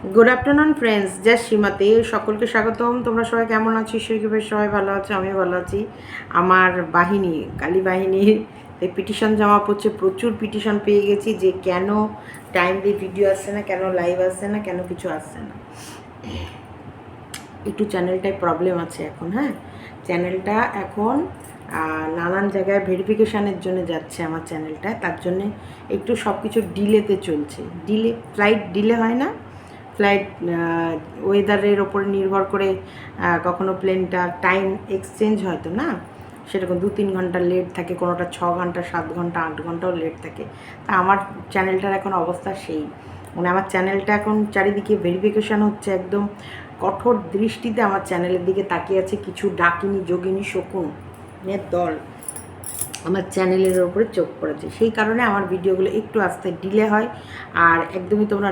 Good afternoon friends যা সীমাতে সকলকে স্বাগতম। তোমরা সবাই কেমন আছো? ঈশ্বরকে সবাই ভালো আছো, আমিও ভালো আছি। আমার বাহিনী, কালী বাহিনীর পিটিশন জমা পড়ছে। প্রচুর পিটিশন পেয়ে গেছি যে কেন টাইম দিয়ে ভিডিও আসছে না, কেন লাইভ আসছে না, কেন কিছু আসছে না। একটু চ্যানেলটায় প্রবলেম আছে এখন হ্যাঁ? চ্যানেলটা এখন নানান জায়গায় ভেরিফিকেশানের জন্য যাচ্ছে আমার চ্যানেলটা তার জন্যে একটু সব কিছু ডিলেতে চলছে। ডিলে ফ্লাইট ডিলে হয় না। ফ্লাইট ওয়েদারের ওপর নির্ভর করে কখনো প্লেনটা টাইম এক্সচেঞ্জ হয়তো না? সেরকম দু তিন ঘণ্টা লেট থাকে, কোনোটা ছ ঘণ্টা, সাত ঘণ্টা, আট ঘন্টাও লেট থাকে। তা আমার চ্যানেলটার এখন অবস্থা সেই। মানে আমার চ্যানেলটা এখন চারিদিকে ভেরিফিকেশান হচ্ছে একদম কঠোর দৃষ্টিতে আমার চ্যানেলের দিকে তাকিয়ে আছে কিছু ডাকিনি, যোগিনী, শকুন দল। আমার চ্যানেলের ওপরে চোখ পড়েছে। সেই কারণে আমার ভিডিওগুলো একটু আস্তে ডিলে হয় আর একদমই তোমরা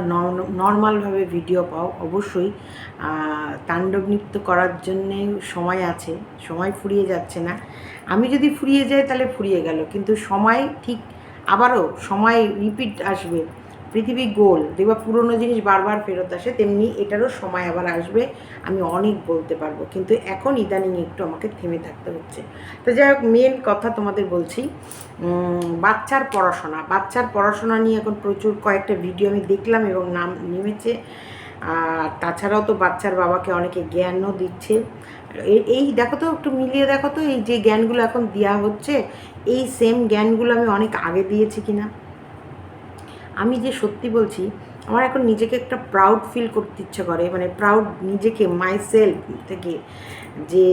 নর্মালভাবে ভিডিও পাও, অবশ্যই। তাণ্ডব নৃত্য করার জন্যে সময় আছে, সময় ফুরিয়ে যাচ্ছে না। আমি যদি ফুরিয়ে যাই তাহলে ফুরিয়ে গেল, কিন্তু সময় ঠিক আবারও সময় রিপিট আসবে। পৃথিবী গোল, দেখবা পুরনো জিনিস বারবার ফেরত আসে, তেমনি এটারও সময় আবার আসবে, আমি অনেক বলতে পারব। কিন্তু এখন ইদানিং একটু আমাকে থেমে থাকতে হচ্ছে। তো যাই হোক মেন কথা তোমাদের বলছি বাচ্চার পড়াশোনা। বাচ্চার পড়াশোনা নিয়ে এখন প্রচুর কয়েকটা ভিডিও আমি দেখলাম এবং নাম নেমেছে। আর তাছাড়াও তো বাচ্চার বাবাকে অনেকে জ্ঞানও দিচ্ছে। এই- দেখো তো, একটু মিলিয়ে দেখো তো, এই যে জ্ঞানগুলো এখন দেওয়া হচ্ছে, এই সেম জ্ঞানগুলো আমি অনেক আগে দিয়েছি কিনা। আমি যে সত্যি বলছি, আমার এখন নিজেকে একটা প্রাউড ফিল করতে ইচ্ছে করে মানে প্রাউড নিজেকে মাই সেলফ থেকে, যে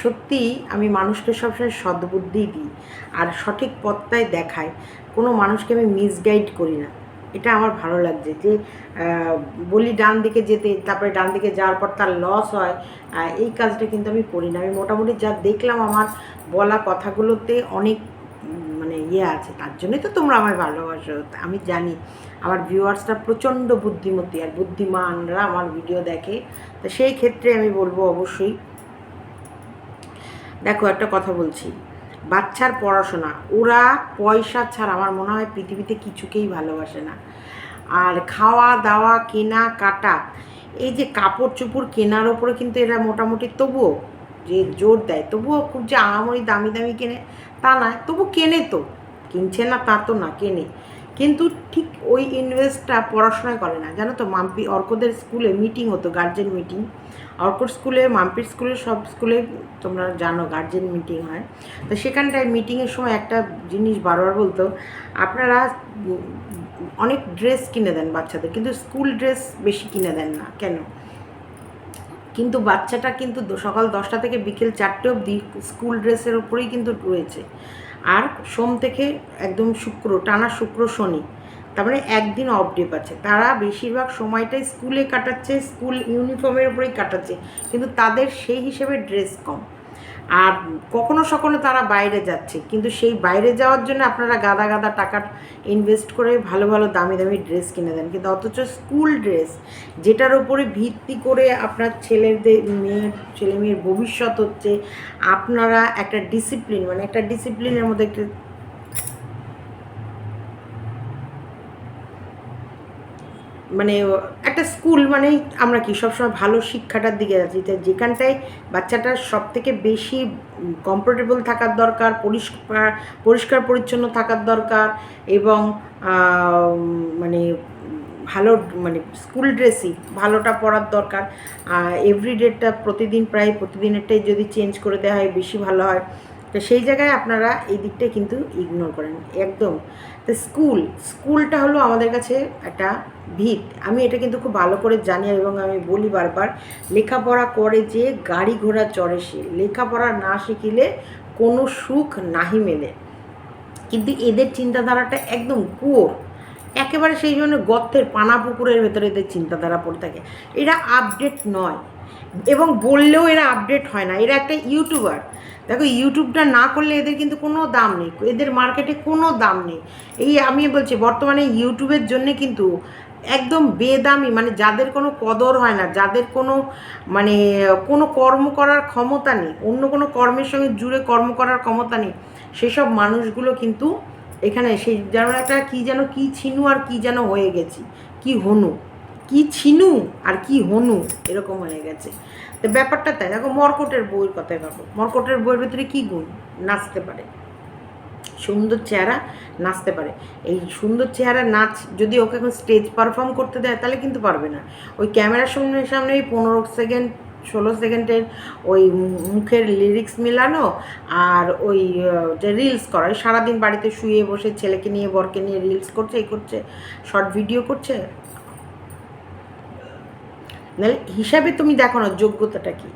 সত্যি আমি মানুষকে সবসময় সদ্বুদ্ধি দিই আর সঠিক পথটাই দেখায় কোনো মানুষকে আমি মিসগাইড করি না। এটা আমার ভালো লাগছে যে বলি ডান দিকে যেতে, তারপরে ডান দিকে যাওয়ার পর তার লস হয় এই কাজটা কিন্তু আমি করি না। আমি মোটামুটি যা দেখলাম আমার বলা কথাগুলোতে অনেক ইয়ে আছে, তার জন্যই তো তোমরা আমায় ভালোবাসো। আমি জানি আমার ভিউয়ার্সরা প্রচণ্ড বুদ্ধিমতী আর বুদ্ধিমানরা আমার ভিডিও দেখে। তো সেই ক্ষেত্রে আমি বলব অবশ্যই, দেখো একটা কথা বলছি, বাচ্চার পড়াশোনা, ওরা পয়সা ছাড়া আমার মনে হয় পৃথিবীতে কিছুকেই ভালোবাসে না। আর খাওয়া, দাওয়া, কেনা, কাটা, এই যে কাপড় চোপড় কেনার ওপরে কিন্তু এরা মোটামুটি তবুও যে জোর দেয়, তবুও খুব যে আহামরি দামি দামি কেনে তা নয়, তবু কেনে তো। কিনছে না তা তো না কেনে। কিন্তু ঠিক ওই ইনভেস্টটা পড়াশোনায় করে না। জানো তো, মাম্পি অর্কদের স্কুলে মিটিং হতো, গার্জেন মিটিং। অর্কর স্কুলে, মাম্পির স্কুলে, সব স্কুলে তোমরা জানো গার্জেন মিটিং হয়। তো সেখানটায় মিটিংয়ের সময় একটা জিনিস বারবার বলতো, আপনারা অনেক ড্রেস কিনে দেন বাচ্চাদের, কিন্তু স্কুল ড্রেস বেশি কিনে দেন না, কেন? কিন্তু বাচ্চাটা কিন্তু সকাল দশটা থেকে বিকেল চারটে অবধি স্কুল ড্রেসের ওপরেই কিন্তু রয়েছে। আর সোম থেকে একদম শুক্র, টানা শুক্র শনি, তার মানে একদিন অফ ডে পাচ্ছে। তারা বেশিরভাগ সময়টাই স্কুলে কাটাচ্ছে স্কুল ইউনিফর্মের উপরেই কাটাচ্ছে, কিন্তু তাদের সেই হিসেবে ড্রেস কম। আর কখনো সখনো তারা বাইরে যাচ্ছে। কিন্তু সেই বাইরে যাওয়ার জন্য আপনারা গাদা গাদা টাকা ইনভেস্ট করে ভালো ভালো দামি দামি ড্রেস কিনে দেন। কিন্তু অথচ স্কুল ড্রেস যেটার উপরে ভিত্তি করে আপনার ছেলেদের মেয়ের ছেলে মেয়ের ভবিষ্যৎ হচ্ছে, আপনারা একটা ডিসিপ্লিন মানে একটা ডিসিপ্লিনের মধ্যে একটা মানে একটা স্কুল মানে আমরা কি, সবসময় ভালো শিক্ষাটার দিকে যাচ্ছি। যেখানটায় বাচ্চাটার সব থেকে বেশি কমফোর্টেবল থাকার দরকার, পরিষ্কার পরিষ্কার পরিচ্ছন্ন থাকার দরকার এবং মানে ভালো মানে স্কুল ড্রেসই ভালোটা পরার দরকার। এভরিডেটা প্রতিদিন প্রায় প্রতিদিনেরটাই যদি চেঞ্জ করে দেওয়া হয়, বেশি ভালো হয়। তো সেই জায়গায় আপনারা এই দিকটাই কিন্তু ইগনোর করেন, একদম। তো স্কুল স্কুলটা হলো আমাদের কাছে একটা ভিত। আমি এটা কিন্তু খুব ভালো করে জানি এবং আমি বলি বারবার, লেখাপড়া করে যে গাড়ি ঘোড়া চড়ে সে, লেখাপড়া না শিখিলে কোনো সুখ নাহি মেলে। কিন্তু এদের চিন্তাধারাটা একদম কুয়োর একেবারে সেই জন্য গর্তের পানা পুকুরের ভেতরে এদের চিন্তাধারা পড়ে থাকে। এরা আপডেট নয়। এবং বললেও এরা আপডেট হয় না। এরা একটা ইউটিউবার দেখো ইউটিউবটা না করলে এদের কিন্তু কোনো দাম নেই। এদের মার্কেটে কোনো দাম নেই। এই আমি বলছি, বর্তমানে ইউটিউবের জন্যে কিন্তু একদম বেদামি মানে যাদের কোনো কদর হয় না, যাদের কোনো মানে কোনো কর্ম করার ক্ষমতা নেই, অন্য কোনো কর্মের সঙ্গে জুড়ে কর্ম করার ক্ষমতা নেই, সেসব মানুষগুলো কিন্তু এখানে সেই যেন একটা কী যেন, কী ছিনু আর কী যেন হয়ে গেছি। কি হনু? কি ছিনু আর কি হনু? এরকম হয়ে গেছে। তো ব্যাপারটা তাই। দেখো, মর্কটের বইয়ের কথাই ভাবো। মর্কটের বইয়ের ভিতরে কী গুণ? নাচতে পারে। সুন্দর চেহারা নাচতে পারে। এই সুন্দর চেহারা নাচ যদি ওকে এখন স্টেজ পারফর্ম করতে দেয়, তাহলে কিন্তু পারবে না। ওই ক্যামেরার সামনে সামনে ওই পনেরো সেকেন্ড ষোলো সেকেন্ডের ওই মুখের লিরিক্স মেলানো আর ওই যে রিলস করা। ওই সারাদিন বাড়িতে শুয়ে বসে ছেলেকে নিয়ে, বরকে নিয়ে রিলস করছে এই করছে শর্ট ভিডিও করছে। নাহলে হিসাবে তুমি দেখো না যোগ্যতাটা কী।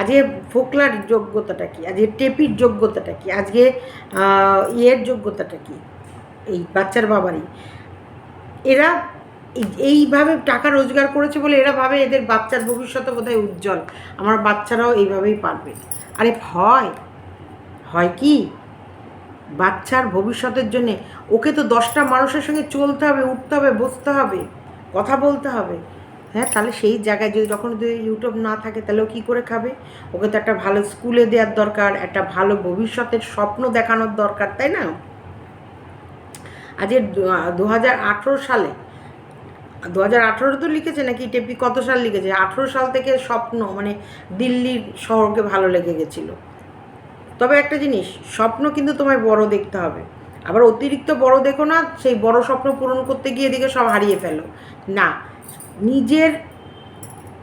আজকে ফোকলার যোগ্যতাটা কী, আজকে টেপির যোগ্যতাটা কী, আজকে ইয়ের যোগ্যতাটা কী, এই বাচ্চার বাবারই। এরা এইভাবে টাকা রোজগার করেছে বলে এরা ভাবে এদের বাচ্চার ভবিষ্যতে বোধহয় উজ্জ্বল। আমার বাচ্চারাও এইভাবেই পারবে। আরে হয় হয় কি? বাচ্চার ভবিষ্যতের জন্যে ওকে তো দশটা মানুষের সঙ্গে চলতে হবে, উঠতে হবে, বসতে হবে, কথা বলতে হবে। হ্যাঁ তাহলে সেই জায়গায় যদি যখন যদি ইউটিউব না থাকে, তাহলে ও কী করে খাবে? ওকে তো একটা ভালো স্কুলে দেওয়ার দরকার, একটা ভালো ভবিষ্যতের স্বপ্ন দেখানোর দরকার, তাই না? আজকে দু হাজার সালে দু হাজার আঠেরো তো লিখেছে নাকি টেপি? কত সাল লিখেছে? আঠেরো সাল থেকে স্বপ্ন মানে দিল্লির শহরকে ভালো লেগে গেছিল। তবে একটা জিনিস, স্বপ্ন কিন্তু তোমায় বড় দেখতে হবে। আবার অতিরিক্ত বড় দেখো না, সেই বড় স্বপ্ন পূরণ করতে গিয়ে এদিকে সব হারিয়ে ফেলো। না নিজের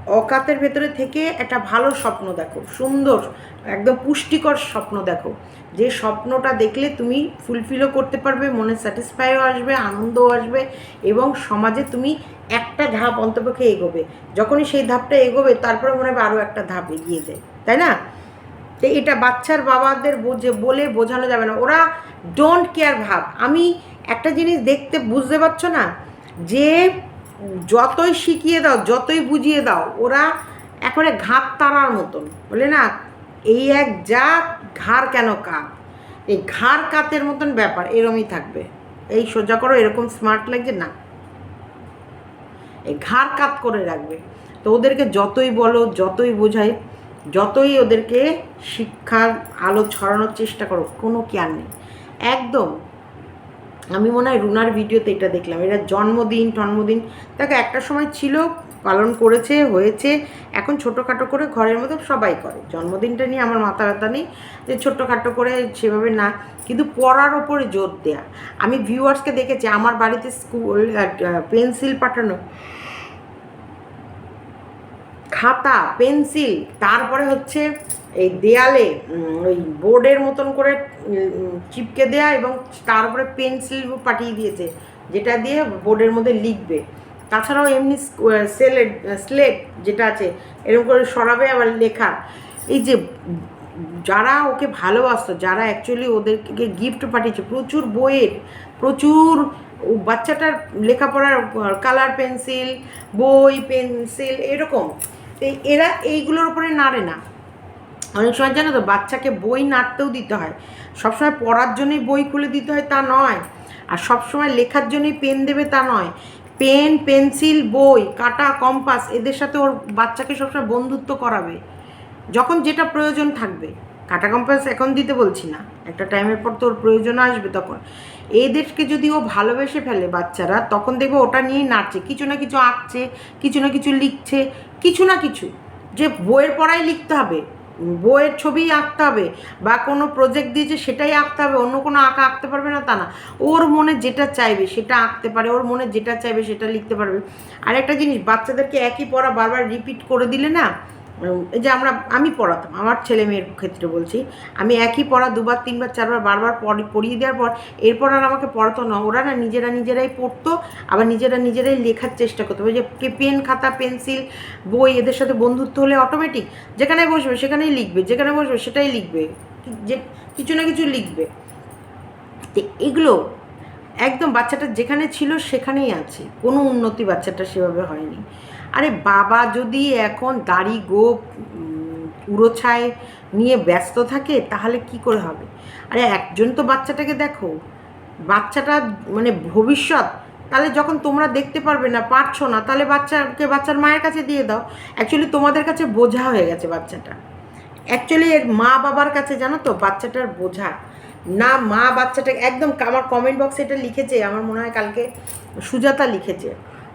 অকাতের ভেতরে থেকে একটা ভালো স্বপ্ন দেখো, সুন্দর, একদম পুষ্টিকর স্বপ্ন দেখো। যে স্বপ্নটা দেখলে তুমি ফুলফিলও করতে পারবে, মনে স্যাটিসফাইও আসবে, আনন্দও আসবে এবং সমাজে তুমি একটা ধাপ অন্তপক্ষে এগোবে। যখনই সেই ধাপটা এগোবে, তারপরে মনে হবে আরও একটা ধাপ এগিয়ে যায়। তাই না? তো এটা বাচ্চার বাবাদের বোঝে, বলে বোঝানো যাবে না। ওরা ডোন্ট কেয়ার ভাব। আমি একটা জিনিস দেখতে বুঝতে পারছ না? যে যতই শিখিয়ে দাও, যতই বুঝিয়ে দাও, ওরা একেবারে ঘাত তারার মতন। বলে না, এই এক যা ঘাড় কেন কাত এই ঘাড় কাতের মতন ব্যাপার, এরমই থাকবে। এই সোজা করো, এরকম স্মার্ট লাগছে, না। এই ঘাড় কাত করে রাখবে। তো ওদেরকে যতই বলো, যতই বোঝাই, যতই ওদেরকে শিক্ষার আলো ছড়ানোর চেষ্টা করো, কোনো কেয়ার নেই। একদম আমি মনে হয় রুনার ভিডিওতে এটা দেখলাম। এরা জন্মদিন, টন্মদিন, দেখো একটা সময় ছিল, পালন করেছে, হয়েছে, এখন ছোটোখাটো করে ঘরের মধ্যে সবাই করে। জন্মদিনটা নিয়ে আমার মাথা ব্যথা নেই যে ছোটোখাটো করে সেভাবে না, কিন্তু পড়ার ওপরে জোর দেয়া। আমি ভিউয়ার্সকে দেখেছি, আমার বাড়িতে স্কুল পেন্সিল পাঠানো। খাতা, পেন্সিল, তারপরে হচ্ছে এই দেয়ালে ওই বোর্ডের মতন করে চিপকে দেয়া এবং তারপরে পেন্সিল পাঠিয়ে দিয়েছে, যেটা দিয়ে বোর্ডের মধ্যে লিখবে। তাছাড়াও এমনি সেলেট স্লেট যেটা আছে, এরকম করে সরাবে আবার লেখা এই যে, যারা ওকে ভালোবাসতো, যারা অ্যাকচুয়ালি ওদেরকে গিফট পাঠিয়েছে, প্রচুর বইয়ের, প্রচুর ও বাচ্চাটার লেখাপড়ার কালার পেন্সিল বই পেন্সিল এরকম। এরা এইগুলোর উপরে নাড়ে না। অনেক সময় জানো তো, বাচ্চাকে বই নাড়তেও দিতে হয়। সবসময় পড়ার জন্যই বই খুলে দিতে হয় তা নয়। আর সবসময় লেখার জন্যই পেন দেবে তা নয়। পেন, পেন্সিল, বই, কাটা, কম্পাস এদের সাথে ওর বাচ্চাকে সবসময় বন্ধুত্ব করাবে। যখন যেটা প্রয়োজন থাকবে। কাটা, কম্পাস এখন দিতে বলছি না। একটা টাইমের পর তোর প্রয়োজন আসবে তখন। এদেরকে যদি ও ভালোবেসে ফেলে বাচ্চারা, তখন দেখবে ওটা নিয়েই নাচছে। কিছু না কিছু আঁকছে, কিছু না কিছু লিখছে, কিছু না কিছু। যে বইয়ের পড়াই লিখতে হবে। বইয়ের ছবি আঁকতে হবে বা কোনো প্রজেক্ট দিয়েছে সেটাই আঁকতে হবে, অন্য কোনো আঁকা আঁকতে পারবে না তা না। ওর মনে যেটা চাইবে সেটা আঁকতে পারে, ওর মনে যেটা চাইবে সেটা লিখতে পারবে। আর একটা জিনিস, বাচ্চাদেরকে একই পড়া বারবার রিপিট করে দিলে না যে আমরা, আমি পড়াতাম, আমার ছেলে মেয়ের ক্ষেত্রে বলছি, আমি একই পড়া দুবার, তিনবার, চারবার, বারবার পড়ি- পড়িয়ে দেওয়ার পর এরপর আর আমাকে পড়াতো না। ওরা না নিজেরা নিজেরাই পড়তো, আবার নিজেরা নিজেরাই লেখার চেষ্টা করতো। যে পেন, খাতা, পেন্সিল, বই, এদের সাথে বন্ধুত্ব হলে অটোমেটিক যেখানে বসবে সেখানেই লিখবে, যেখানে বসবে সেটাই লিখবে যে কিছু না কিছু লিখবে। তো এগুলো একদম বাচ্চাটা যেখানে ছিল সেখানেই আছে, কোনো উন্নতি বাচ্চাটা সেভাবে হয়নি। আরে বাবা যদি এখন দাড়ি গোপ উড়োছায় নিয়ে ব্যস্ত থাকে, তাহলে কি করে হবে? আরে একজন তো বাচ্চাটাকে দেখো, বাচ্চাটা মানে ভবিষ্যৎ, তাহলে যখন তোমরা দেখতে পারবে না, পারছ না, তাহলে বাচ্চাকে বাচ্চার মায়ের কাছে দিয়ে দাও। অ্যাকচুয়ালি তোমাদের কাছে বোঝা হয়ে গেছে বাচ্চাটা। অ্যাকচুয়ালি এর মা বাবার কাছে, জানো তো, বাচ্চাটার বোঝা। না, মা বাচ্চাটা একদম আমার কমেন্ট বক্সে এটা লিখেছে, আমার মনে হয় কালকে সুজাতা লিখেছে।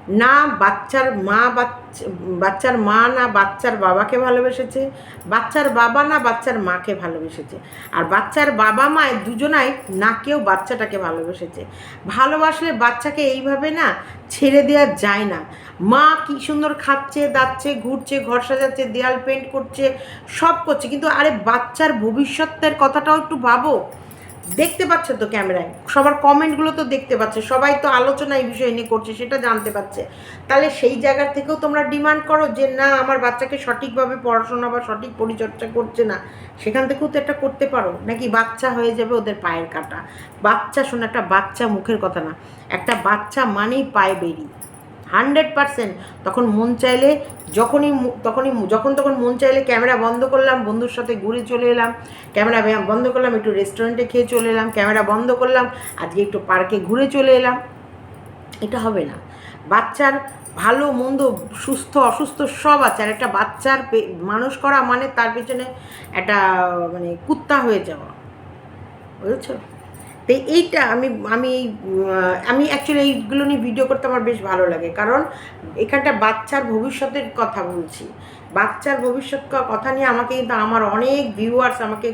না বাচ্চার মা বাচ্চা, বাচ্চার মা না বাচ্চার বাবাকে ভালোবেসেছে, বাচ্চার বাবা না বাচ্চার মাকে ভালোবেসেছে। আর বাচ্চার বাবা মায় দুজনাই না কেউ বাচ্চাটাকে ভালোবেসেছে। ভালোবাসলে বাচ্চাকে এইভাবে না ছেড়ে দেওয়া যায় না। মা কি সুন্দর খাচ্ছে, দাচ্ছে, ঘুরছে, ঘর সাজাচ্ছে, দেয়াল পেন্ট করছে, সব করছে। কিন্তু আরে বাচ্চার ভবিষ্যতের কথাটাও একটু ভাবো। দেখতে পাচ্ছে তো ক্যামেরায়। সবার কমেন্টগুলো তো দেখতে পাচ্ছে। সবাই তো আলোচনা এই বিষয় নিয়ে করছে, সেটা জানতে পারছে। তাহলে সেই জায়গা থেকেও তোমরা ডিমান্ড করো যে, না, আমার বাচ্চাকে সঠিকভাবে পড়াশোনা বা সঠিক পরিচর্যা করছে না। সেখান থেকেও তো একটা করতে পারো। নাকি বাচ্চা হয়ে যাবে ওদের পায়ের কাটা? বাচ্চা শোনো, একটা বাচ্চা মুখের কথা না। একটা বাচ্চা মানেই পায়ে বেরি হান্ড্রেড পারসেন্ট। তখন মন চাইলে যখনই তখনই যখন তখন মন চাইলে ক্যামেরা বন্ধ করলাম, বন্ধুর সাথে ঘুরে চলে এলাম, ক্যামেরা বন্ধ করলাম, একটু রেস্টুরেন্টে খেয়ে চলে এলাম, ক্যামেরা বন্ধ করলাম, আজকে একটু পার্কে ঘুরে চলে এলাম। এটা হবে না। বাচ্চার ভালো, মন্দ, সুস্থ, অসুস্থ সব আছে। আর একটা বাচ্চার মানুষ করা মানে তার পেছনে একটা মানে কুত্তা হয়ে যাওয়া। বুঝেছ? তো এইটা আমি আমি আহ, আমি অ্যাকচুয়ালি এইগুলো নিয়ে ভিডিও করতে আমার বেশ ভালো লাগে। কারণ এখানটা বাচ্চার ভবিষ্যতের কথা বলছি। বাচ্চার ভবিষ্যৎ কথা নিয়ে আমাকে কিন্তু আমার অনেক ভিউয়ার্স আমাকে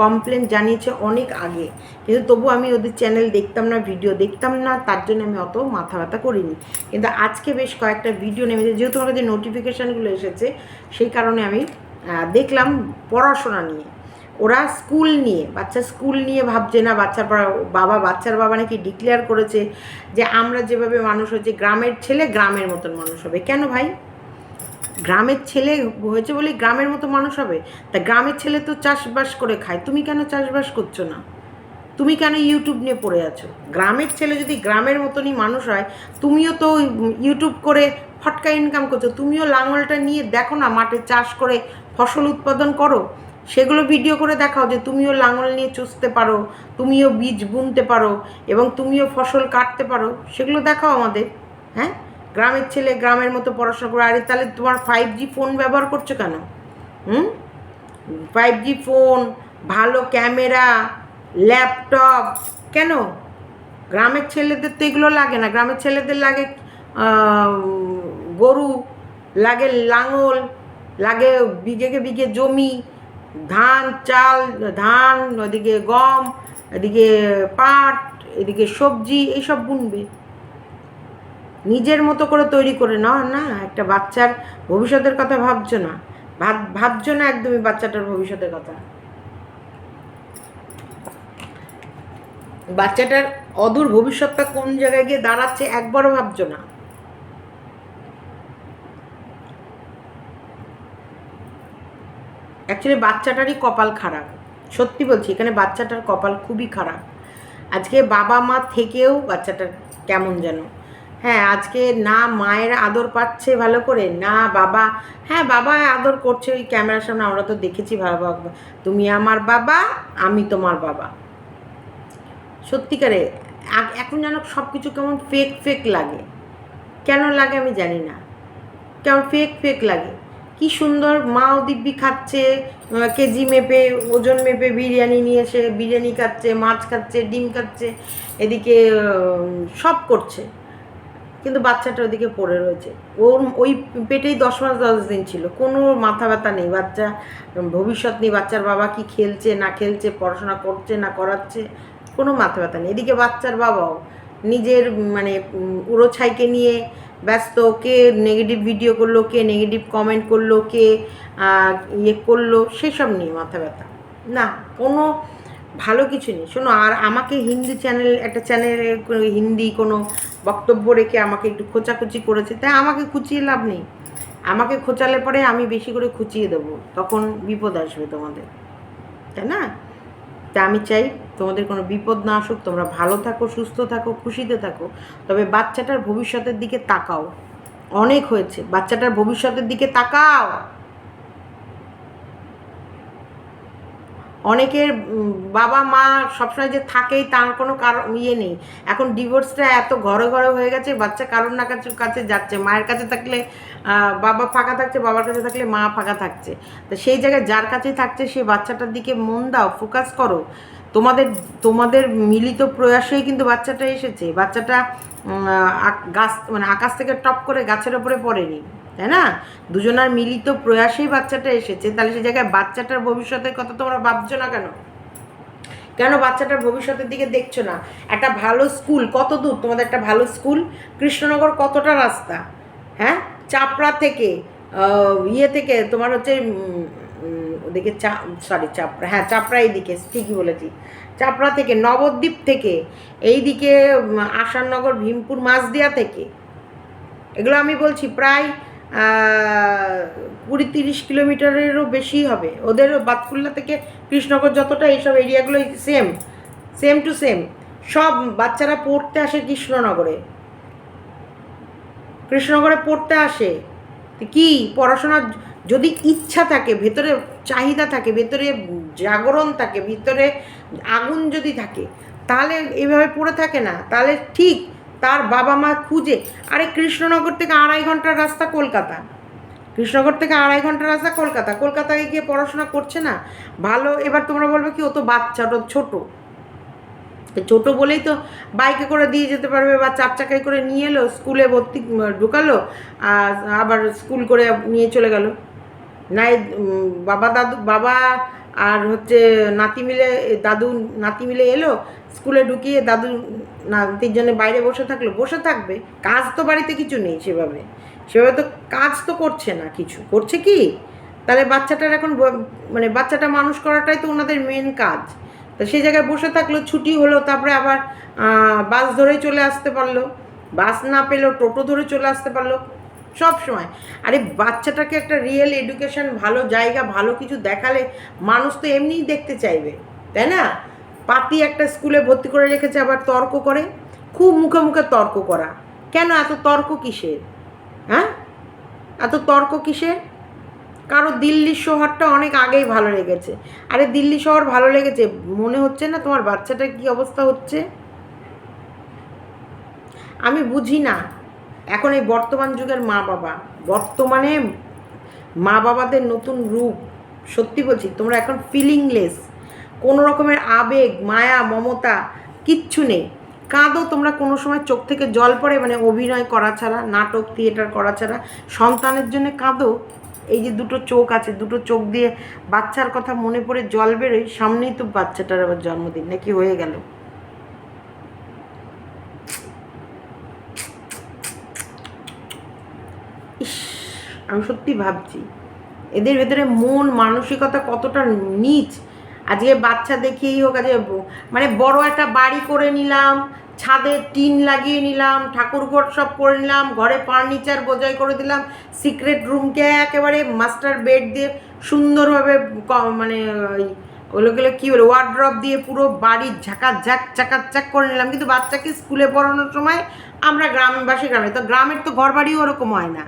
কমপ্লেন জানিয়েছে অনেক আগে। কিন্তু তবু আমি ওদের চ্যানেল দেখতাম না ভিডিও দেখতাম না তার জন্য আমি অত মাথা ব্যথা করিনি। কিন্তু আজকে বেশ কয়েকটা ভিডিও নেমেছে যেহেতু আমার কাছে নোটিফিকেশানগুলো এসেছে সেই কারণে আমি দেখলাম পড়াশোনা নিয়ে। ওরা স্কুল নিয়ে, বাচ্চা স্কুল নিয়ে ভাবছে না, বাচ্চার বাবা বাচ্চার বাবা নাকি ডিক্লেয়ার করেছে যে আমরা যেভাবে মানুষ হয়েছে, গ্রামের ছেলে গ্রামের মতন মানুষ হবে। কেন ভাই? গ্রামের ছেলে হয়েছে বলে গ্রামের মতো মানুষ হবে। তা গ্রামের ছেলে তো চাষবাস করে খায়, তুমি কেন চাষবাস করছ না? তুমি কেন ইউটিউব নিয়ে পড়ে আছো? গ্রামের ছেলে যদি গ্রামের মতনই মানুষ হয়, তুমিও তো ইউটিউব করে ফটকা ইনকাম করছ, তুমিও লাঙলটা নিয়ে দেখো না মাঠে চাষ করে ফসল উৎপাদন করো। সেগুলো ভিডিও করে দেখাও যে তুমিও লাঙল নিয়ে চষতে পারো, তুমিও বীজ বুনতে পারো এবং তুমিও ফসল কাটতে পারো, সেগুলো দেখাও আমাদের হ্যাঁ? গ্রামের ছেলে গ্রামের মতো পড়াশোনা করে, আরে তাহলে তোমার ফাইভ জি ফোন ব্যবহার করছ কেন? হুম? ফাইভ জি ফোন ভালো ক্যামেরা ল্যাপটপ কেন? গ্রামের ছেলেদের তো এগুলো লাগে না, গ্রামের ছেলেদের লাগে গরু, লাগে লাঙল, লাগে বিঘেকে বিঘে জমি ধান, চাল, ধান, ওদিকে গম, এদিকে পাট, এদিকে সবজি, এইসব বুনবে। নিজের মতো করে তৈরি করে নাও, না? একটা বাচ্চার ভবিষ্যতের কথা ভাবছ না? ভাব, ভাবছ না একদমই বাচ্চাটার ভবিষ্যতের কথা? বাচ্চাটার অদূর ভবিষ্যৎটা কোন জায়গায় গিয়ে দাঁড়াচ্ছে একবারও ভাবছ না? অ্যাকচুয়ালি বাচ্চাটারই কপাল খারাপ। সত্যি বলছি, এখানে বাচ্চাটার কপাল খুবই খারাপ। আজকে বাবা মা থেকেও বাচ্চাটার কেমন যেন। হ্যাঁ আজকে না মায়ের আদর পাচ্ছে ভালো করে, না বাবা হ্যাঁ বাবা আদর করছে ওই ক্যামেরার সামনে, আমরা তো দেখেছি ভালো তুমি আমার বাবা, আমি তোমার বাবা। সত্যিকারে এখন যেন সব কিছু কেমন ফেক ফেক লাগে। কেন লাগে আমি জানি না। কেমন ফেক ফেক লাগে। কি সুন্দর মাও দিব্যি খাচ্ছে কেজি মেপে, ওজন মেপে বিরিয়ানি নিয়ে এসে বিরিয়ানি খাচ্ছে, মাছ খাচ্ছে, ডিম খাচ্ছে, এদিকে সব করছে। কিন্তু বাচ্চাটা ওদিকে পড়ে রয়েছে। ওর, ওই পেটেই দশ মাস দশ দিন ছিল। কোনো মাথা ব্যথা নেই। বাচ্চা ভবিষ্যৎ নেই বাচ্চার বাবা কি খেলছে, না খেলছে, পড়াশোনা করছে, না করাচ্ছে, কোনো মাথা ব্যথা নেই। এদিকে বাচ্চার বাবাও নিজের মানে উড়োছাইকে নিয়ে ব্যস্ত কে নেগেটিভ ভিডিও করল, কে নেগেটিভ কমেন্ট করল, কে ইয়ে করল, সেসব নিয়ে মাথা ব্যথা। না, কোনো ভালো কিছু নেই। শোনো, আর আমাকে হিন্দি চ্যানেল একটা চ্যানেলে হিন্দি কোনো বক্তব্য রেখে আমাকে একটু খোঁচাখুচি করেছে, তাই আমাকে খুঁচিয়ে লাভ নেই। আমাকে খোঁচালে পরে আমি বেশি করে খুঁচিয়ে দেবো, তখন বিপদ আসবে তোমাদের। তাই না? তা আমি চাই তোমাদের কোনো বিপদ না আসুক, তোমরা ভালো থাকো, সুস্থ থাকো, খুশিতে থাকো। তবে বাচ্চাটার ভবিষ্যতের দিকে তাকাও। অনেক হয়েছে। বাচ্চাটার ভবিষ্যতের দিকে তাকাও। অনেকের বাবা মা সবসময় যে থাকেই তার কোনো কারণ ইয়ে নেই। এখন ডিভোর্সটা এত ঘরে ঘরে হয়ে গেছে, বাচ্চা কারোর না কাছে কাছে যাচ্ছে। মায়ের কাছে থাকলে বাবা ফাঁকা থাকছে, বাবার কাছে থাকলে মা ফাঁকা থাকছে। তো সেই জায়গায় যার কাছেই থাকছে, সে বাচ্চাটার দিকে মন দাও, ফোকাস করো। তোমাদের তোমাদের মিলিত প্রয়াসেই কিন্তু বাচ্চাটা এসেছে। বাচ্চাটা গাছ মানে আকাশ থেকে টপ করে গাছের ওপরে পড়েনি। তাই না? দুজনার মিলিত প্রয়াসেই বাচ্চাটা এসেছে। তাহলে সে জায়গায় বাচ্চাটার ভবিষ্যতের কথা তোমরা ভাবছ না কেন? কেন বাচ্চাটার ভবিষ্যতের দিকে দেখছ না? একটা ভালো স্কুল, কত দূর? তোমাদের একটা ভালো স্কুল? কৃষ্ণনগর কতটা রাস্তা? হ্যাঁ? চাপড়া থেকে ইয়ে থেকে তোমার হচ্ছে ওদিকে চা সরি চাপড়া হ্যাঁ চাপড়া এইদিকে, ঠিকই বলেছি। চাপড়া থেকে, নবদ্বীপ থেকে, এইদিকে আসাননগর, ভীমপুর মাঝদিয়া থেকে। এগুলো আমি বলছি প্রায় কুড়ি তিরিশ কিলোমিটারেরও বেশি হবে। ওদেরও বাতকুল্লা থেকে কৃষ্ণনগর যতটা, এইসব এরিয়াগুলো সেম সেম টু সেম সব বাচ্চারা পড়তে আসে কৃষ্ণনগরে। কৃষ্ণনগরে পড়তে আসে। কি? পড়াশোনার যদি ইচ্ছা থাকে, ভেতরে চাহিদা থাকে, ভেতরে জাগরণ থাকে, ভিতরে আগুন যদি থাকে, তাহলে এভাবে পড়ে থাকে না। তাহলে ঠিক তার বাবা মা খুঁজে, আরে কৃষ্ণনগর থেকে আড়াই ঘণ্টার রাস্তা কলকাতা। কৃষ্ণনগর থেকে আড়াই ঘণ্টার রাস্তা কলকাতা। কলকাতায় গিয়ে পড়াশোনা করছে না? ভালো, এবার তোমরা বলবে কি, ও তো বাচ্চা, ওটা ছোটো। তো ছোটো বলেই তো বাইকে করে দিয়ে যেতে পারবে বা চার চাকায় করে নিয়ে এলো, স্কুলে ভর্তি ঢুকালো, আর আবার স্কুল করে নিয়ে চলে গেল। নাই বাবা দাদু, বাবা আর হচ্ছে নাতি মিলে দাদু, নাতি মিলে এলো স্কুলে ঢুকিয়ে দাদু নাতির জন্য বাইরে বসে থাকল, বসে থাকবে, কাজ তো বাড়িতে কিছু নেই সেভাবে। সেভাবে তো কাজ তো করছে না কিছু। করছে কি? তাহলে বাচ্চাটার এখন মানে বাচ্চাটা মানুষ করাটাই তো ওনাদের মেন কাজ। তো সেই জায়গায় বসে থাকল, ছুটি হলো, তারপরে আবার বাস ধরেই চলে আসতে পারল। বাস না পেল টোটো ধরে চলে আসতে পারল, সব সময়। আরে বাচ্চাটাকে একটা রিয়েল এডুকেশন ভালো জায়গা, ভালো কিছু দেখালে মানুষ তো এমনিই দেখতে চাইবে, তাই না? পাতি একটা স্কুলে ভর্তি করে রেখেছে, আবার তর্ক করে। খুব মুখে মুখে তর্ক করা। কেন এত তর্ক কিসের? হ্যাঁ? এত তর্ক কিসের? কারও দিল্লির শহরটা অনেক আগেই ভালো লেগেছে। আরে দিল্লি শহর ভালো লেগেছে, মনে হচ্ছে না তোমার বাচ্চাটার কি অবস্থা হচ্ছে? আমি বুঝি না। এখন এই বর্তমান যুগের মা বাবা। বর্তমানে মা বাবাদের নতুন রূপ। সত্যি বলছি, তোমরা এখন ফিলিংলেস কোনো রকমের আবেগ, মায়া, মমতা কিচ্ছু নেই। কাঁদো তোমরা কোনো সময় চোখ থেকে জল পড়ে মানে অভিনয় করা ছাড়া, নাটক থিয়েটার করা ছাড়া। সন্তানের জন্য কাঁদো। এই যে দুটো চোখ আছে, দুটো চোখ দিয়ে বাচ্চার কথা মনে পড়ে জল বেরোয়, সামনেই তো বাচ্চাটার আবার জন্মদিন, নাকি হয়ে গেল? ইস, আমি সত্যি ভাবছি, এদের ভেতরে মন, মানসিকতা কতটা নিচ। আজকে বাচ্চা দেখিয়েই হোক, আজকে মানে বড় একটা বাড়ি করে নিলাম, ছাদে টিন লাগিয়ে নিলাম, ঠাকুর ঘর সব করে নিলাম, ঘরে ফার্নিচার বোঝাই করে দিলাম, সিক্রেট রুমকে একেবারে মাস্টার বেড দিয়ে সুন্দরভাবে মানে ওগুলোগুলো কী বলে ওয়ার্ড্রপ দিয়ে পুরো বাড়ির ঝাঁকা ঝাঁক চাকার চাক করে নিলাম। কিন্তু বাচ্চাকে স্কুলে পড়ানোর সময় আমরা গ্রামবাসী, গ্রামে, তো গ্রামের তো ঘর বাড়িও ওরকম হয় না।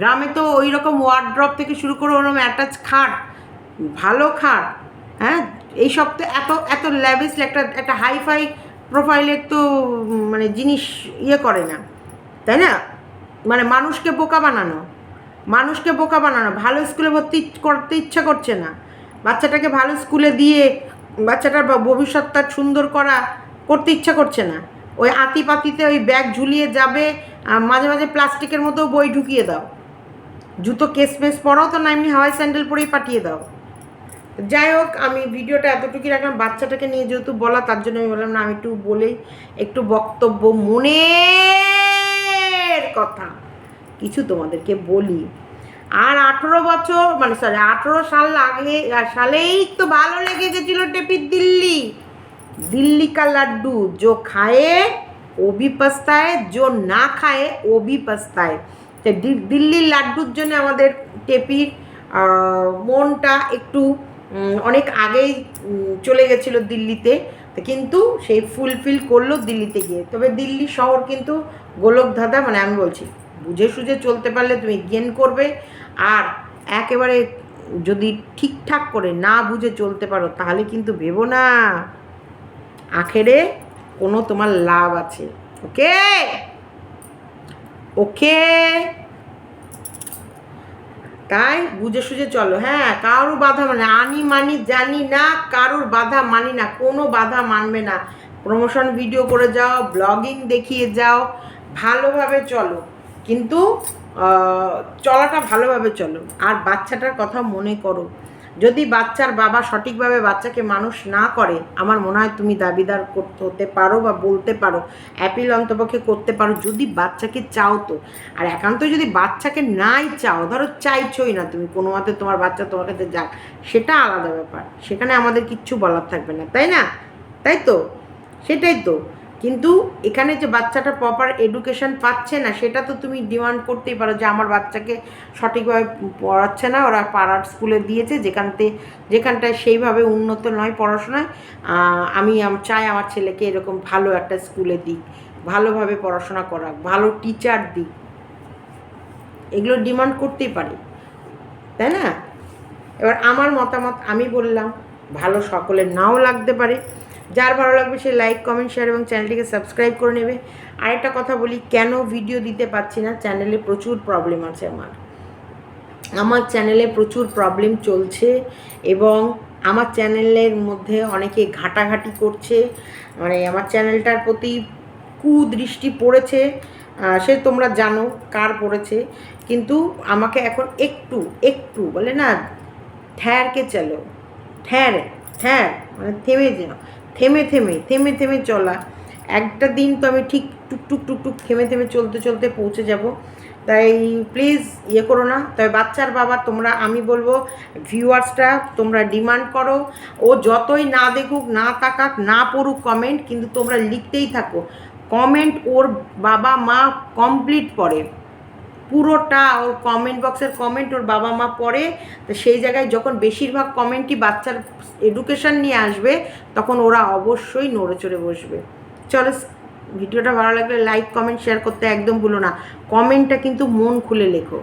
গ্রামে তো ওই রকম ওয়ার্ড্রপ থেকে শুরু করে ওরকম অ্যাটাচ খাট, ভালো খাট হ্যাঁ? এইসব তো এত এত ল্যাভিস একটা একটা হাইফাই প্রোফাইলের তো মানে জিনিস ইয়ে করে না। তাই না? মানে মানুষকে বোকা বানানো। মানুষকে বোকা বানানো। ভালো স্কুলে ভর্তি করতে ইচ্ছা করছে না। বাচ্চাটাকে ভালো স্কুলে দিয়ে বাচ্চাটার ভবিষ্যৎটা সুন্দর করা করতে ইচ্ছা করছে না। ওই আতি পাতিতে ওই ব্যাগ ঝুলিয়ে যাবে, আর মাঝে মাঝে প্লাস্টিকের মতো বই ঢুকিয়ে দাও। জুতো কেস মেস পরাও তো না, এমনি হাওয়াই স্যান্ডেল পরেই পাঠিয়ে দাও। যাই হোক আমি ভিডিওটা এতটুকুই রাখলাম। বাচ্চাটাকে নিয়ে যেহেতু বলা, তার জন্য আমি বললাম, না, আমি একটু বলেই একটু বক্তব্য মনের কথা। কিছু তোমাদেরকে বলি। আর আঠেরো বছর মানে সরি আঠেরো সাল আগে সালেই তো ভালো লেগে গেছিল টেপির দিল্লি। দিল্লি কা লাড্ডু জো খায়ে ওবি বি পাস্তায় জো না খায় ওবি বি পাস্তায়। দিল্লির লাড্ডুর জন্য আমাদের টেপির মনটা একটু অনেক আগেই চলে গেছিল দিল্লিতে কিন্তু সেই ফুলফিল করল দিল্লিতে গিয়ে। তবে দিল্লি শহর কিন্তু গোলক ধাঁধা মানে আমি বলছি, বুঝে সুঝে চলতে পারলে তুমি গেন করবে। আর একেবারে যদি ঠিকঠাক করে না বুঝে চলতে পারো, তাহলে কিন্তু ভেবো না। আখেরে কোনো তোমার লাভ আছে। ওকে? ওকে? তাই বুঝে সুঝে চলো। হ্যাঁ কারোর বাধা মানে আমি মানি জানি না, কারোর বাধা মানি না, কোনো বাধা মানবে না। প্রমোশন ভিডিও করে যাও, ব্লগিং দেখিয়ে যাও, ভালোভাবে চলো। কিন্তু চলাটা ভালোভাবে চলো। আর বাচ্চাটার কথা মনে করো। যদি বাচ্চার বাবা সঠিকভাবে বাচ্চাকে মানুষ না করে, আমার মনে হয় তুমি দাবিদার করতে হতে পারো বা বলতে পারো, অ্যাপিল অন্তপক্ষে করতে পারো, যদি বাচ্চাকে চাও তো। আর একান্ত যদি বাচ্চাকে নাই চাও, ধরো চাইছোই না তুমি, কোনো মতে তোমার বাচ্চা তোমার কাছে যাক, সেটা আলাদা ব্যাপার। সেখানে আমাদের কিচ্ছু বলার থাকবে না, তাই না? তাই তো? সেটাই তো। কিন্তু এখানে যে বাচ্চাটা প্রপার এডুকেশন পাচ্ছে না, সেটা তো তুমি ডিমান্ড করতেই পারো যে আমার বাচ্চাকে সঠিকভাবে পড়াচ্ছে না, ওরা পাড়ার স্কুলে দিয়েছে, যেখানতে, যেখানটায় সেইভাবে উন্নত নয় পড়াশোনায়। আমি চাই আমার ছেলেকে এরকম ভালো একটা স্কুলে দিক, ভালোভাবে পড়াশোনা করাক, ভালো টিচার দিক। এগুলো ডিমান্ড করতেই পারে, তাই না? এবার আমার মতামত, আমি বললাম, ভালো সকলের নাও লাগতে পারে। যার ভালো লাগবে সে লাইক কমেন্ট শেয়ার এবং চ্যানেলটিকে সাবস্ক্রাইব করে নেবে। আরেকটা কথা বলি, কেন ভিডিও দিতে পারছি না? চ্যানেলে প্রচুর প্রবলেম আছে আমার। আমার চ্যানেলে প্রচুর প্রবলেম চলছে এবং আমার চ্যানেলের মধ্যে অনেকে ঘাটাঘাটি করছে। মানে আমার চ্যানেলটার প্রতি কুদৃষ্টি পড়েছে। সে তোমরা জানো কার পড়েছে। কিন্তু আমাকে এখন একটু একটু বলে না, ঠ্যারকে চলো। ঠ্যার ঠ্যার মানে থেমে যাও। থেমে থেমে থেমে থেমে চলা। একটা দিন তো আমি ঠিক টুকটুক টুকটুক থেমে থেমে চলতে চলতে পৌঁছে যাব। তাই প্লিজ ইয়ে করো না। তবে বাচ্চার বাবা, তোমরা, আমি বলব ভিউয়ার্সটা তোমরা ডিমান্ড করো। ও যতই না দেখুক, না তাকাক, না পড়ুক কমেন্ট কিন্তু তোমরা লিখতেই থাকো। কমেন্ট ওর বাবা মা কমপ্লিট পড়ে পুরোটা ওর কমেন্ট বক্সের কমেন্ট ওর বাবা মা পড়ে, তো সেই জায়গায় যখন বেশিরভাগ কমেন্টই বাচ্চার এডুকেশান নিয়ে আসবে, তখন ওরা অবশ্যই নড়ে চড়ে বসবে। চলো, ভিডিওটা ভালো লাগলে লাইক কমেন্ট শেয়ার করতে একদম ভুলো না। কমেন্টটা কিন্তু মন খুলে লেখো।